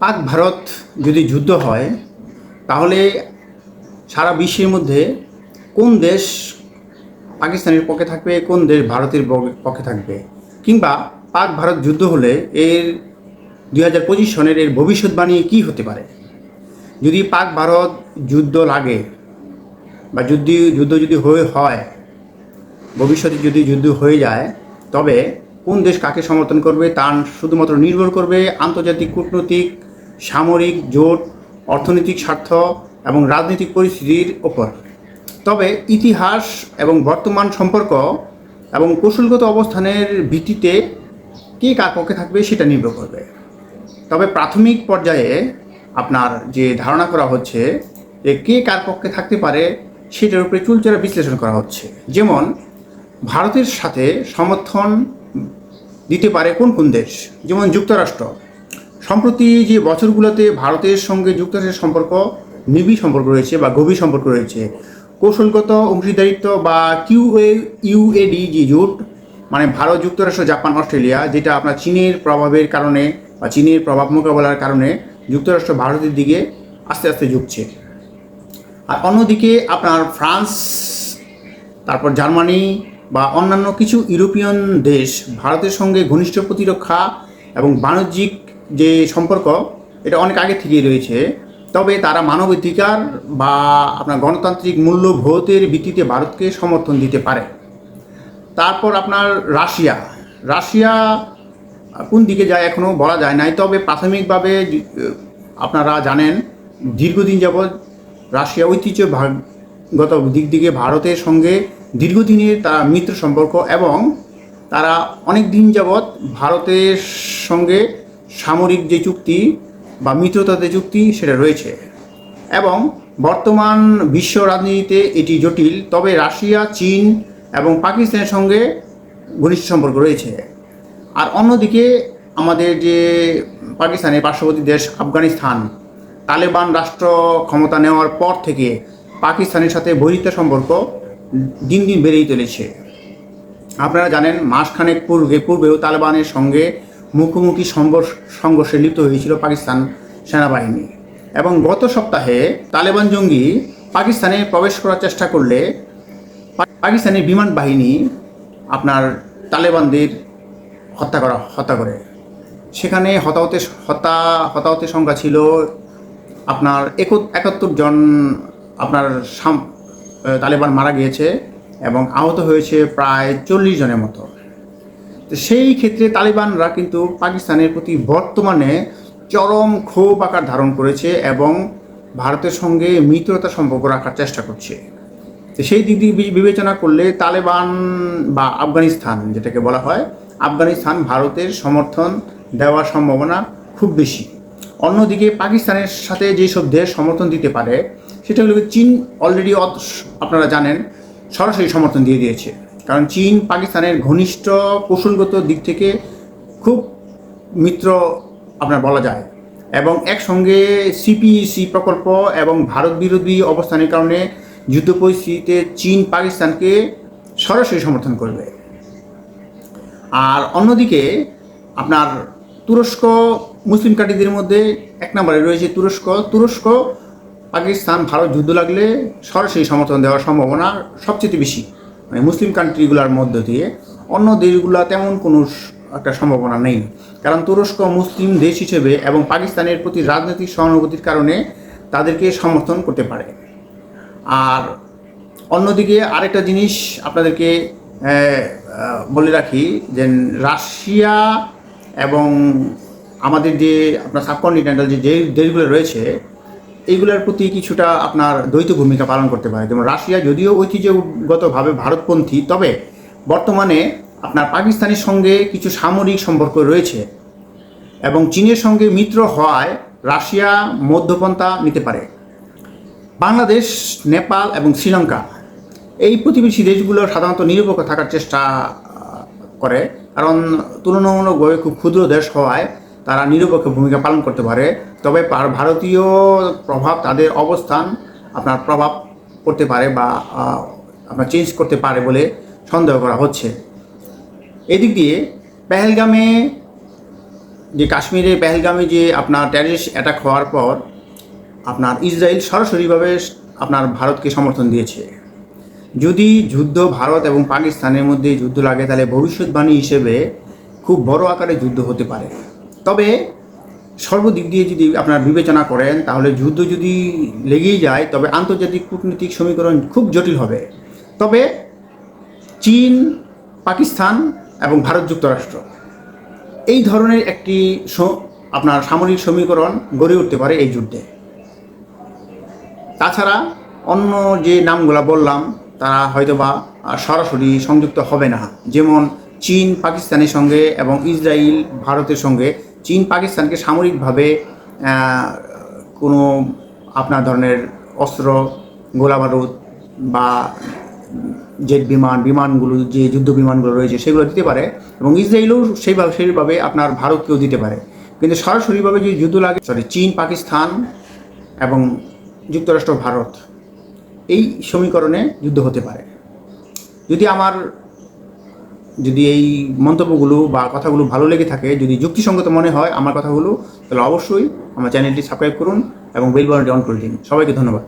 পাক ভারত যদি যুদ্ধ হয়, তাহলে সারা বিশ্বের মধ্যে কোন দেশ পাকিস্তানের পক্ষে থাকবে, কোন দেশ ভারতের পক্ষে থাকবে? কিংবা পাক ভারত যুদ্ধ হলে এর দুই হাজার পঁচিশ সনের এর ভবিষ্যৎবাণী কী হতে পারে? যদি পাক ভারত যুদ্ধ লাগে বা যুদ্ধ যুদ্ধ যদি হয়ে, হয়, ভবিষ্যতে যদি যুদ্ধ হয়ে যায়, তবে কোন দেশ কাকে সমর্থন করবে তা শুধুমাত্র নির্ভর করবে আন্তর্জাতিক কূটনৈতিক সামরিক জোট, অর্থনৈতিক স্বার্থ এবং রাজনৈতিক পরিস্থিতির ওপর। তবে ইতিহাস এবং বর্তমান সম্পর্ক এবং কৌশলগত অবস্থানের ভিত্তিতে কে কার পক্ষে থাকবে সেটা নির্ভর করবে। তবে প্রাথমিক পর্যায়ে আপনার যে ধারণা করা হচ্ছে যে কে কার পক্ষে থাকতে পারে সেটার উপরে চুলচেরা বিশ্লেষণ করা হচ্ছে। যেমন, ভারতের সাথে সমর্থন দিতে পারে কোন কোন দেশ? যেমন যুক্তরাষ্ট্র। সম্প্রতি যে বছরগুলোতে ভারতের সঙ্গে যুক্তরাষ্ট্রের সম্পর্ক, নিবিড় সম্পর্ক রয়েছে বা গভীর সম্পর্ক রয়েছে। কৌশলগত অংশীদারিত্ব বা কিউ ইউএডি যে জোট মানে ভারত যুক্তরাষ্ট্র, জাপান, অস্ট্রেলিয়া, যেটা আপনার চীনের প্রভাবের কারণে বা চীনের প্রভাব মোকাবেলার কারণে যুক্তরাষ্ট্র ভারতের দিকে আস্তে আস্তে ঝুঁকছে। আর অন্যদিকে আপনার ফ্রান্স, তারপর জার্মানি বা অন্যান্য কিছু ইউরোপিয়ান দেশ ভারতের সঙ্গে ঘনিষ্ঠ প্রতিরক্ষা এবং বাণিজ্যিক যে সম্পর্ক, এটা অনেক আগে থেকেই রয়েছে। তবে তারা মানবাধিকার বা আপনার গণতান্ত্রিক মূল্যবোধের ভিত্তিতে ভারতকে সমর্থন দিতে পারে। তারপর আপনার রাশিয়া। রাশিয়া কোন দিকে যায় এখনও বলা যায় নাই, তবে প্রাথমিকভাবে আপনারা জানেন, দীর্ঘদিন যাবৎ রাশিয়া ঐতিহ্যগত দিক দিকে ভারতের সঙ্গে দীর্ঘদিনের তারা মিত্র সম্পর্ক এবং তারা অনেক দিন যাবৎ ভারতের সঙ্গে সামরিক যে চুক্তি বা মিত্রতাতে চুক্তি, সেটা রয়েছে। এবং বর্তমান বিশ্ব রাজনীতিতে এটি জটিল, তবে রাশিয়া, চীন এবং পাকিস্তানের সঙ্গে ঘনিষ্ঠ সম্পর্ক রয়েছে। আর অন্যদিকে আমাদের যে পাকিস্তানের পার্শ্ববর্তী দেশ আফগানিস্তান, তালেবান রাষ্ট্র ক্ষমতা নেওয়ার পর থেকে পাকিস্তানের সাথে বহিরিত সম্পর্ক দিন দিন বেড়েই চলেছে। আপনারা জানেন, মাসখানেক পূর্বে, পূর্বেও তালেবানের সঙ্গে মুখোমুখি সংঘর্ষ লিপ্ত হয়েছিল পাকিস্তান সেনাবাহিনী। এবং গত সপ্তাহে তালেবান জঙ্গি পাকিস্তানে প্রবেশ করার চেষ্টা করলে পাকিস্তানের বিমান বাহিনী আপনার তালেবানদের হত্যা করা হত্যা করে। সেখানে হতাহতের হত্যা হতাহতের সংখ্যা ছিল আপনার একত একাত্তর জন আপনার সাম- তালেবান মারা গিয়েছে এবং আহত হয়েছে প্রায় চল্লিশ জনের মতো। সেই ক্ষেত্রে তালিবানরা কিন্তু পাকিস্তানের প্রতি বর্তমানে চরম ক্ষোভ আকার ধারণ করেছে এবং ভারতের সঙ্গে মিত্রতা সম্পর্ক রাখার চেষ্টা করছে। তো সেই দিক দিয়ে বিবেচনা করলে তালেবান বা আফগানিস্তান যেটাকে বলা হয়, আফগানিস্তান ভারতের সমর্থন দেওয়ার সম্ভাবনা খুব বেশি। অন্যদিকে পাকিস্তানের সাথে যেসব দেশ সমর্থন দিতে পারে, সেটা হলো চীন অলরেডি আপনারা জানেন, সরাসরি সমর্থন দিয়ে দিয়েছে। কারণ চীন, পাকিস্তানের ঘনিষ্ঠ কৌশলগত দিক থেকে খুব মিত্র আপনার বলা যায়। এবং একসঙ্গে সিপিইসি প্রকল্প এবং ভারত বিরোধী অবস্থানের কারণে যুদ্ধ পরিস্থিতিতে চীন, পাকিস্তানকে সরাসরি সমর্থন করবে। আর অন্যদিকে আপনার তুরস্ক, মুসলিম কান্ট্রিদের মধ্যে এক নম্বরে রয়েছে তুরস্ক। তুরস্ক, পাকিস্তান, ভারত যুদ্ধ লাগলে সরাসরি সমর্থন দেওয়ার সম্ভাবনা সবচেয়ে বেশি। মানে মুসলিম কান্ট্রিগুলোর মধ্য দিয়ে অন্য দেশগুলো তেমন কোনো একটা সম্ভাবনা নেই। কারণ তুরস্ক মুসলিম দেশ হিসেবে এবং পাকিস্তানের প্রতি রাজনৈতিক সহানুভূতির কারণে তাদেরকে সমর্থন করতে পারে। আর অন্যদিকে আরেকটা জিনিস আপনাদেরকে বলে রাখি যে রাশিয়া এবং আমাদের যে আপনার সাবকন্টিনেন্টাল যে দেশগুলো রয়েছে এইগুলোর প্রতি কিছুটা আপনার দ্বৈত ভূমিকা পালন করতে পারে। যেমন রাশিয়া যদিও ঐতিহ্যগতভাবে ভারতপন্থী, তবে বর্তমানে আপনার পাকিস্তানের সঙ্গে কিছু সামরিক সম্পর্ক রয়েছে এবং চীনের সঙ্গে মিত্র হওয়ায় রাশিয়া মধ্যপন্থা নিতে পারে। বাংলাদেশ, নেপাল এবং শ্রীলঙ্কা এই প্রতিবেশী দেশগুলো সাধারণত নিরপেক্ষ থাকার চেষ্টা করে। কারণ তুলনামূলকভাবে খুব ক্ষুদ্র দেশ হওয়ায় তারা নিরপেক্ষ ভূমিকা পালন করতে পারে। তবে ভারতীয় প্রভাব, তাদের অবস্থান আপনার প্রভাব করতে পারে বা আপনার চেঞ্জ করতে পারে বলে সন্দেহ করা হচ্ছে। এদিক দিয়ে পেহেলগামে যে কাশ্মীরে পেহেলগামে যে আপনার টেরিস অ্যাটাক হওয়ার পর আপনার ইসরায়েল সরাসরিভাবে আপনার ভারতকে সমর্থন দিয়েছে। যদি যুদ্ধ ভারত এবং পাকিস্তানের মধ্যে যুদ্ধ লাগে, তাহলে ভবিষ্যৎবাণী হিসেবে খুব বড় আকারে যুদ্ধ হতে পারে। তবে সর্বদিক দিয়ে যদি আপনার বিবেচনা করেন, তাহলে যুদ্ধ যদি লেগেই যায়, তবে আন্তর্জাতিক কূটনৈতিক সমীকরণ খুব জটিল হবে। তবে চীন, পাকিস্তান এবং ভারত যুক্তরাষ্ট্র, এই ধরনের একটি আপনার সামরিক সমীকরণ গড়ে উঠতে পারে এই যুদ্ধে। তাছাড়া অন্য যে নামগুলো বললাম, তারা হয়তোবা সরাসরি সংযুক্ত হবে না। যেমন চীন, পাকিস্তানের সঙ্গে এবং ইসরায়েল ভারতের সঙ্গে চীন পাকিস্তানকে সামরিকভাবে কোনো আপনার ধরনের অস্ত্র, গোলাবারুদ বা জেট বিমান, বিমানগুলো যে যুদ্ধ বিমানগুলো রয়েছে সেগুলো দিতে পারে এবং ইসরায়েলও সেইভাবে সেইভাবে আপনার ভারতকেও দিতে পারে। কিন্তু সরাসরিভাবে যদি যুদ্ধ লাগে সরি চীন, পাকিস্তান এবং যুক্তরাষ্ট্র, ভারত, এই সমীকরণে যুদ্ধ হতে পারে। যদি আমার যদি এই মন্তব্যগুলো বা কথাগুলো ভালো লেগে থাকে, যদি যুক্তিসঙ্গত মনে হয় আমার কথাগুলো, তাহলে অবশ্যই আমার চ্যানেলটি সাবস্ক্রাইব করুন এবং বেল বাটনটি অন করে দিন। সবাইকে ধন্যবাদ।